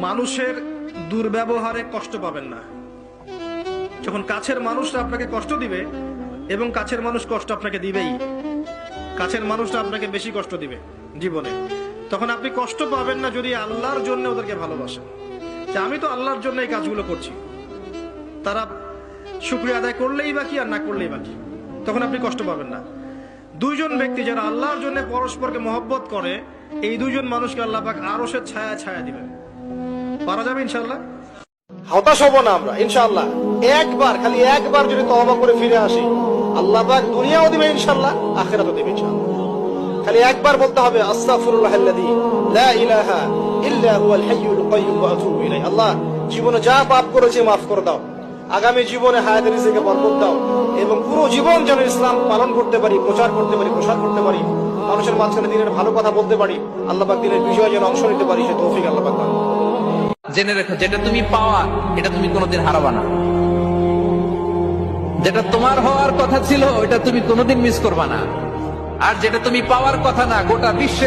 মানুষের দুর্ব্যবহারে কষ্ট পাবেন না। যখন কাছের মানুষরা আপনাকে কষ্ট দিবে, এবং কাছের মানুষ কষ্ট আপনাকে দিবেই, কাছের মানুষরা আপনাকে বেশি কষ্ট দিবে জীবনে, তখন আপনি কষ্ট পাবেন না যদি আল্লাহর জন্য ওদেরকে ভালোবাসেন। যে আমি তো আল্লাহর জন্য এই কাজগুলো করছি। তারা শুক্রিয়া আদায় করলেই বা কি আর না করলেই বা কি। তখন আপনি কষ্ট পাবেন না। দুইজন ব্যক্তি যারা আল্লাহর জন্য পরস্পরকে মহব্বত করে, এই দুজন মানুষকে আল্লাহ পাক আরও সে ছায়া ছায়া দিবেন। পারা যাবে ইনশাল্লাহ হতাশ হব না আমরা ইনশাল্লাহ একবার, খালি একবার যদি তওবা করে ফিরে আসি, আল্লাহ পাক দুনিয়াও দিবে ইনশাল্লাহ আখেরাতও দিবে ইনশাল্লাহ খালি একবার বলতে হবে, আস্তাগফিরুল্লাহ আল্লাযী লা ইলাহা ইল্লা হুয়াল কাইয়্যুম ওয়া আতুবু ইলাইহি। আল্লাহ, জীবনে যা পাপ করেছি মাফ করে দাও। আগামী জীবনে হায়াতের রিজিকে বরকত দাও। এবং পুরো জীবন যেন ইসলাম পালন করতে পারি, প্রচার করতে পারি, প্রসার করতে পারি, মানুষের মাঝখানে দিনের ভালো কথা বলতে পারি, আল্লাহ পাক দিনের বিজয় যেন অংশ নিতে পারি, সে তৌফিক আল্লাহ পাক। জেনে রেখো, যেটা তুমি পাওয়া, এটা তুমি কোনোদিন হারাবা না। যেটা তোমার হওয়ার কথা ছিল এটা তুমি কোনোদিন মিস করবা না। আর যেটা তুমি পাওয়ার কথা না, গোটা বিশ্বের